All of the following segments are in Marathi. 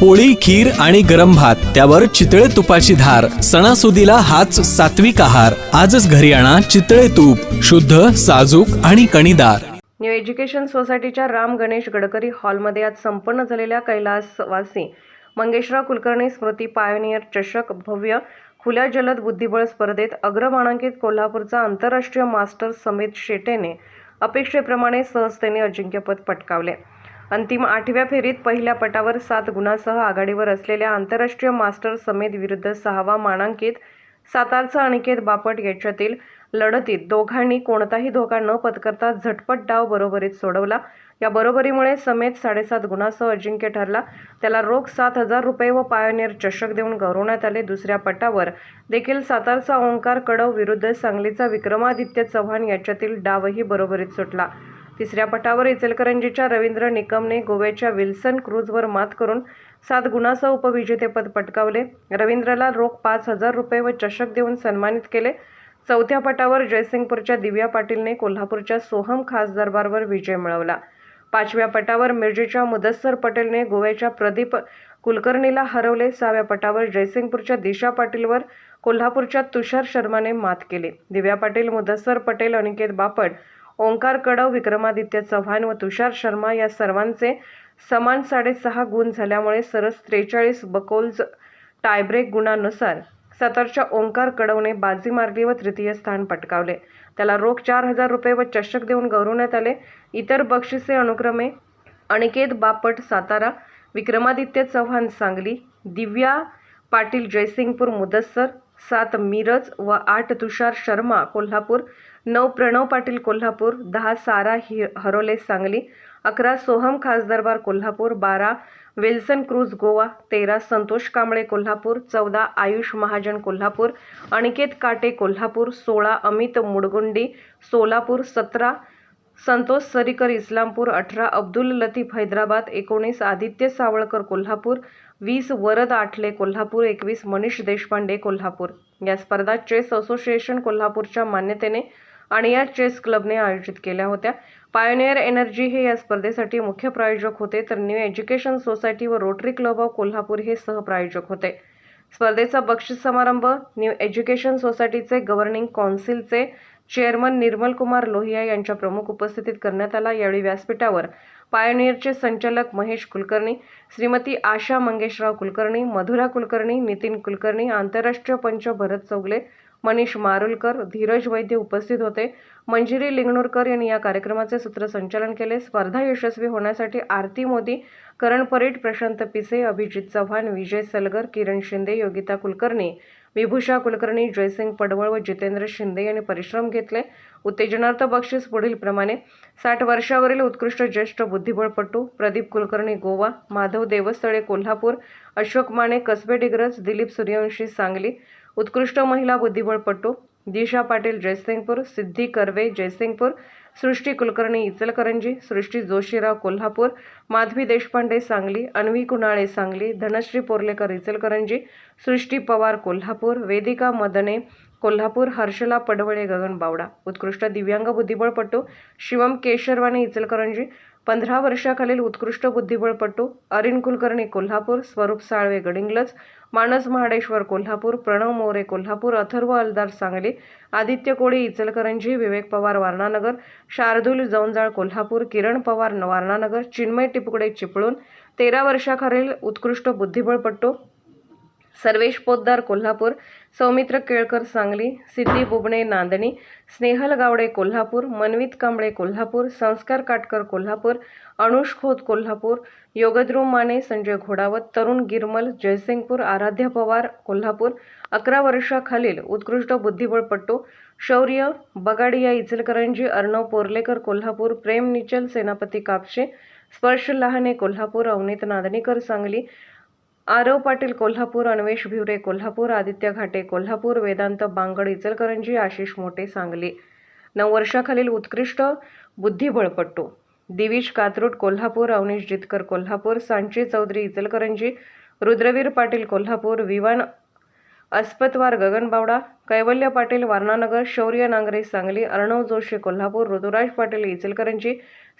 पोळी खीर आणि गरम भात त्यावर चितळे तुपाची धार सणासुदीला हाच सात्विक आहार. आजच घरी आणा चितळे तूप शुद्ध साजूक आणि कणीदार. न्यू एज्युकेशन सोसायटीच्या राम गणेश गडकरी हॉलमध्ये आज संपन्न झालेल्या कैलासवासी मंगेशराव कुलकर्णी स्मृती पायोनियर चषक भव्य खुल्या जलद बुद्धिबळ स्पर्धेत अग्रमानांकित कोल्हापूरचा आंतरराष्ट्रीय मास्टर समित शेटेने अपेक्षेप्रमाणे सहजतेने अजिंक्यपद पटकावले. अंतिम आठव्या फेरीत पहिल्या पटावर सात गुणांसह आघाडीवर असलेल्या आंतरराष्ट्रीय मास्टर समेत विरुद्ध सहावा मानांकित सातारचा अनिकेत बापट याच्यातील लढतीत दोघांनी कोणताही धोका न पत्करता झटपट डाव बरोबरीत सोडवला. या बरोबरीमुळे समेत साडेसात गुणासह अजिंक्य ठरला. त्याला रोख सात हजार रुपये व पायोनियर चषक देऊन गौरवण्यात आले. दुसऱ्या पटावर देखील सातारचा ओंकार कडव विरुद्ध सांगलीचा विक्रमादित्य चव्हाण याच्यातील डावही बरोबरीत सुटला. तिसऱ्या पटावर इचलकरंजीच्या रवींद्र निकमने गोव्याच्या विल्सन क्रूजवर मात करून सात गुणासह उपविजेतेपद पटकावले. रवींद्रला रोख पाच हजार रुपये व चषक देऊन सन्मानित केले. चौथ्या पटावर जयसिंगपूरच्या दिव्या पाटीलने कोल्हापूरच्या सोहम खास दरबारवर विजय मिळवला. पाचव्या पटावर मिरजेच्या मुदस्सर पटेलने गोव्याच्या प्रदीप कुलकर्णीला हरवले. सहाव्या पटावर जयसिंगपूरच्या दिशा पाटीलवर कोल्हापूरच्या तुषार शर्माने मात केली. दिव्या पाटील मुदस्सर पटेल अनिकेत बापट ओंकार कडव विक्रमादित्य चव्हाण व तुषार शर्मा या सर्वांचे समान साडेसहा गुण झाल्यामुळे सरस त्रेचाळीस बकोल्ज टायब्रेक गुणानुसार सातारच्या ओंकार कडवने बाजी मारली व तृतीय स्थान पटकावले. त्याला रोख चार हजार रुपये व चषक देऊन गौरवण्यात आले. इतर बक्षिसे अनुक्रमे अनिकेत बापट सातारा विक्रमादित्य चव्हाण सांगली दिव्या पाटील जयसिंगपूर मुदस्सर सात मिरज व आठ तुषार शर्मा कोल्हापूर नऊ प्रणव पाटील कोल्हापूर दहा सारा हि हरोले सांगली अकरा सोहम खासदरबार कोल्हापूर बारा विल्सन क्रूज गोवा तेरा संतोष कांबळे कोल्हापूर चौदा आयुष महाजन कोल्हापूर अनिकेत काटे कोल्हापूर सोळा अमित मुडगुंडी सोलापूर सतरा संतोष सरीकर इस्लामपूर अठरा अब्दुल लतीफ हैदराबाद एकोणीस आदित्य सावळकर कोल्हापूर वीस वरद आठले कोल्हापूर एकवीस मनीष देशपांडे कोल्हापूर. या स्पर्धा चेस असोसिएशन कोल्हापूरच्या मान्यतेने आणि या चेस क्लबने आयोजित केल्या होत्या. पायोनियर एनर्जी हे या स्पर्धेसाठी मुख्य प्रायोजक होते तर न्यू एज्युकेशन सोसायटी व रोटरी क्लब ऑफ कोल्हापूर हे सहप्रायोजक होते. स्पर्धेचा बक्षीस समारंभ न्यू एज्युकेशन सोसायटीचे गव्हर्निंग कौन्सिलचे चेअरमन निर्मल कुमार लोहिया यांच्या प्रमुख उपस्थितीत करण्यात आला. यावेळी व्यासपीठावर पायोनियरचे संचालक महेश कुलकर्णी श्रीमती आशा मंगेशराव कुलकर्णी मधुरा कुलकर्णी नितीन कुलकर्णी आंतरराष्ट्रीय पंच भरत चौगले मनीष मारुलकर धीरज वैद्य उपस्थित होते. मंजिरी लिंगणूरकर यांनी या कार्यक्रमाचे सूत्रसंचालन केले. स्पर्धा यशस्वी होण्यासाठी आरती मोदी करण परेड प्रशांत पिसे अभिजित चव्हाण विजय सलगर किरण शिंदे योगिता कुलकर्णी विभूषा कुलकर्णी जयसिंग पडवळ व जितेंद्र शिंदे यांनी परिश्रम घेतले. उत्तेजनार्थ बक्षीस पुढील प्रमाणे साठ वर्षावरील उत्कृष्ट ज्येष्ठ बुद्धिबळपटू प्रदीप कुलकर्णी गोवा माधव देवस्थळे कोल्हापूर अशोक माने कसबे डिग्रज दिलीप सूर्यवंशी सांगली उत्कृष्ट महिला बुद्धिबळपटू दिशा पाटील जयसिंगपूर सिद्धी कर्वे जयसिंगपूर सृष्टी कुलकर्णी इचलकरंजी सृष्टी जोशीराव कोल्हापूर माधवी देशपांडे सांगली अन्वी कुणाळे सांगली धनश्री पोर्लेकर इचलकरंजी सृष्टी पवार कोल्हापूर वेदिका मदने कोल्हापूर हर्षला पडवळे गगन बावडा उत्कृष्ट दिव्यांग बुद्धिबळपटू शिवम केशरवाणी इचलकरंजी पंधरा वर्षाखालील उत्कृष्ट बुद्धिबळपटू अरिन कुलकर्णी कोल्हापूर स्वरूप साळवे गडिंगलज मानस महाडेश्वर कोल्हापूर प्रणव मोरे कोल्हापूर अथर्व अलदार सांगली आदित्य कोळी इचलकरंजी विवेक पवार वारणानगर शार्दूल जौंजाळ कोल्हापूर किरण पवार न- वारणानगर चिन्मय टिपकुडे चिपळूण तेरा वर्षाखालील उत्कृष्ट बुद्धिबळपटू सर्वेश पोद्दार कोल्हापूर. सौमित्र केळकर सांगली. सिद्धी बुबणे नांदणी. स्नेहल गावडे कोल्हापूर. मनवित कांबळे कोल्हापूर. संस्कार काटकर कोल्हापूर. अनुष खोत कोल्हापूर. योगद्रुम माने संजय घोडावत. तरुण गिरमल जयसिंगपूर. आराध्य पवार कोल्हापूर. अकरा वर्षाखालील उत्कृष्ट बुद्धिबळपटू. शौर्य बगाडिया इचलकरंजी अर्णव पोर्लेकर कोल्हापूर. प्रेम निचल सेनापती कापशे. स्पर्श लहाने कोल्हापूर. अवनीत नांदणीकर सांगली. आरव पाटील कोल्हापूर अन्वेष भिवरे कोल्हापूर आदित्य घाटे कोल्हापूर वेदांत बांगड इचलकरंजी आशिष मोटे सांगली. नऊ वर्षाखालील उत्कृष्ट बुद्धिबळपटू दिविश कात्रूट कोल्हापूर अवनीश जितकर कोल्हापूर सांची चौधरी इचलकरंजी रुद्रवीर पाटील कोल्हापूर विवान अस्पतवार गगनबावडा कैवल्य पाटील वारणानगर शौर्य नांगरे सांगली अर्णव जोशी कोल्हापूर ऋतुराज पाटील इचलकरंजी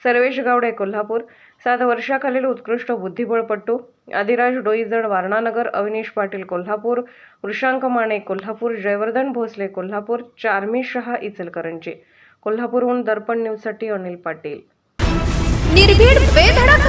सर्वेश गावडे कोल्हापूर सात वर्षाखालील उत्कृष्ट बुद्धिबळपटू आदिराज डोईजड वारणानगर अविनीश पाटील कोल्हापूर वृषांक माने कोल्हापूर जयवर्धन भोसले कोल्हापूर चार्मी शहा इचलकरंजी. कोल्हापूरहून दर्पण न्यूजसाठी अनिल पाटील. निर्भीड बेधडक